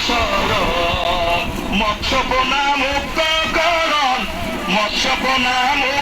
শরণ মৎস্যপনা উত্তর করণ। মৎস্যপনা মুক্ত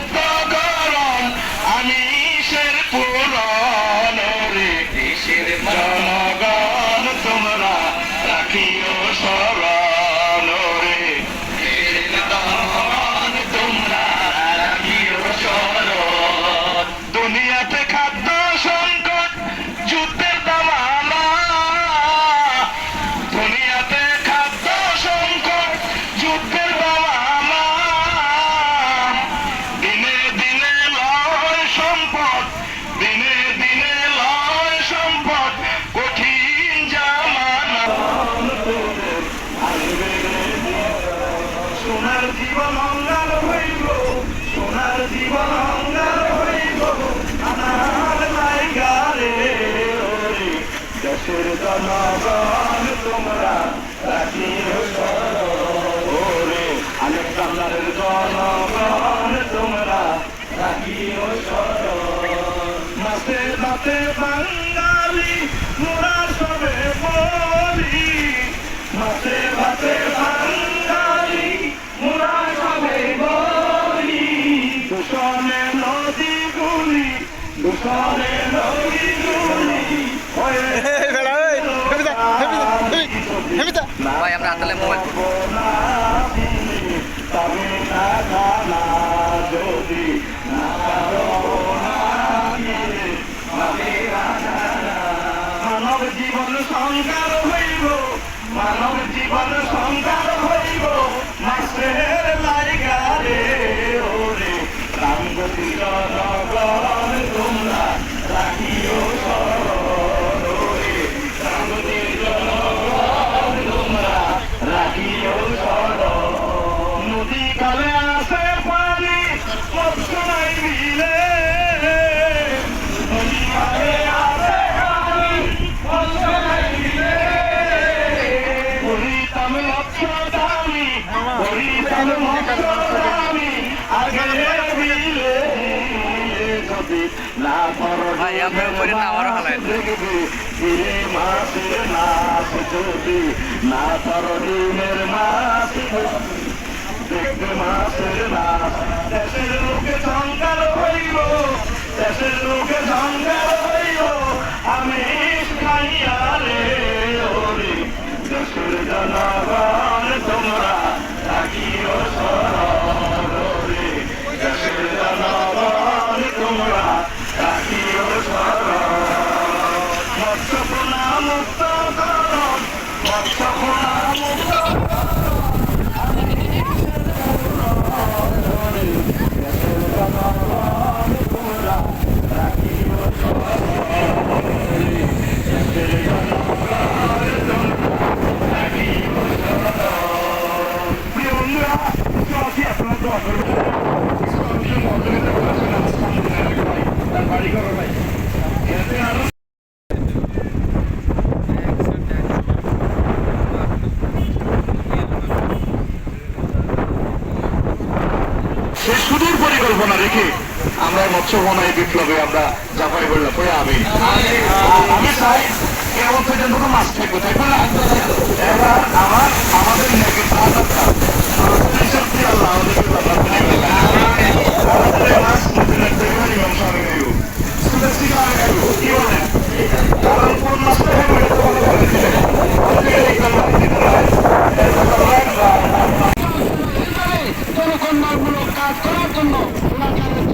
সোনার জীবন অঙ্গার হইল সোনার জীবন অঙ্গার হইল আনার লাইগারে ওরে দেশের জনগণ, তোমরা রাখিও ওরে আলেকজান্ডারের জনগণ, তোমরা রাখিও মাসে মাসে বাঙালি মোরা ভাই আমরা হাতালে মোবাইল ভাই, আমরা উপরে মাসের নাচ যদি না করো ডিমের দেখবে মাসের দেশের লোকে সংকার হইব দেশের লোকে সংকার মুক্ত করণ মৎস্যপনা মুক্ত সে সুদূর পরিকল্পনা রেখে আমরা মৎস্য বনায় বিপ্লবে আমরা জাপাই বললাম কই আমি আমি চাই কেমন পর্যন্ত তো মাছ থাকবে তাই না? কাজ করার জন্য। ওনাকে